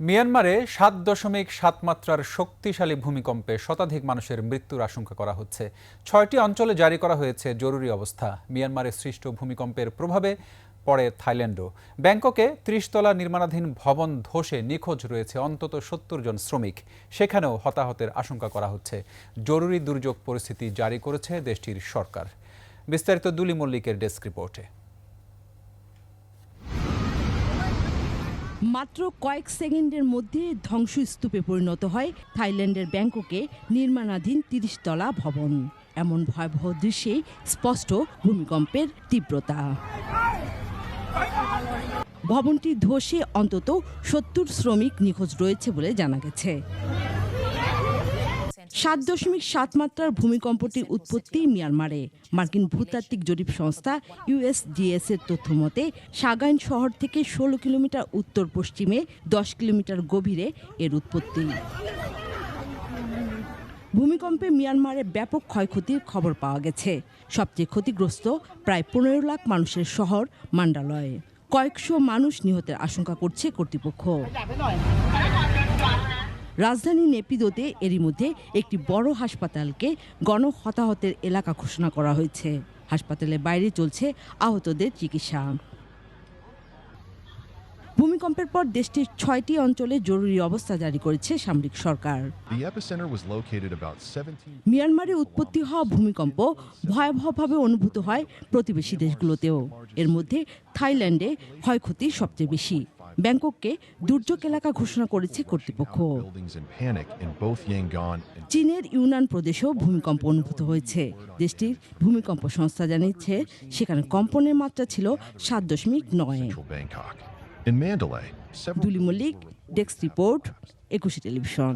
মিয়ানমারে সাত দশমিক সাত মাত্রার শক্তিশালী ভূমিকম্পে শতাধিক মানুষের মৃত্যুর আশঙ্কা করা হচ্ছে। ছয়টি অঞ্চলে জারি করা হয়েছে জরুরি অবস্থা। মিয়ানমারে সৃষ্ট ভূমিকম্পের প্রভাবে পড়ে থাইল্যান্ডও। ব্যাংককে ত্রিশতলা নির্মাণাধীন ভবন ধসে নিখোঁজ রয়েছে অন্তত সত্তর জন শ্রমিক। সেখানেও হতাহতের আশঙ্কা করা হচ্ছে। জরুরি দুর্যোগ পরিস্থিতি জারি করেছে দেশটির সরকার। বিস্তারিত দুলি মল্লিকের ডেস্ক রিপোর্টে। মাত্র কয়েক সেকেন্ডের মধ্যে ধ্বংসস্তূপে পরিণত হয় থাইল্যান্ডের ব্যাংককে নির্মাণাধীন তিরিশতলা ভবন। এমন ভয়াবহ দৃশ্যে স্পষ্ট ভূমিকম্পের তীব্রতা। ভবনটি ধসে অন্তত সত্তর শ্রমিক নিখোঁজ রয়েছে বলে জানা গেছে। সাত দশমিক সাত মাত্রার ভূমিকম্পটির উৎপত্তি মিয়ানমারে। মার্কিন ভূতাত্ত্বিক জরিপ সংস্থা ইউএসডিএস এর তথ্য মতে, সাগাইন শহর থেকে ষোলো কিলোমিটার উত্তর পশ্চিমে, দশ কিলোমিটার গভীরে এর উৎপত্তি। ভূমিকম্পে মিয়ানমারে ব্যাপক ক্ষয়ক্ষতির খবর পাওয়া গেছে। সবচেয়ে ক্ষতিগ্রস্ত প্রায় পনেরো লাখ মানুষের শহর মান্ডালয়ে। কয়েকশো মানুষ নিহতের আশঙ্কা করছে কর্তৃপক্ষ। রাজধানী নেপিদোতে এরই মধ্যে একটি বড় হাসপাতালকে গণহতাহতের এলাকা ঘোষণা করা হয়েছে। হাসপাতালের বাইরে চলছে আহতদের চিকিৎসা। ভূমিকম্পের পর দেশটির ছয়টি অঞ্চলে জরুরি অবস্থা জারি করেছে সামরিক সরকার। The epicenter was located about 17 মিয়ানমারে উৎপত্তি হওয়া ভূমিকম্প ভয়াবহভাবে অনুভূত হয় প্রতিবেশী দেশগুলোতেও। এর মধ্যে থাইল্যান্ডে ক্ষয়ক্ষতি সবচেয়ে বেশি। ব্যাংকককে দুর্যোগ এলাকা ঘোষণা করেছে কর্তৃপক্ষ। চীনের ইউনান প্রদেশেও ভূমিকম্প অনুভূত হয়েছে। দেশটির ভূমিকম্প সংস্থা জানিয়েছে সেখানে কম্পনের মাত্রা ছিল সাত দশমিক নয়। Duli Mallick desk report Ekushey Television.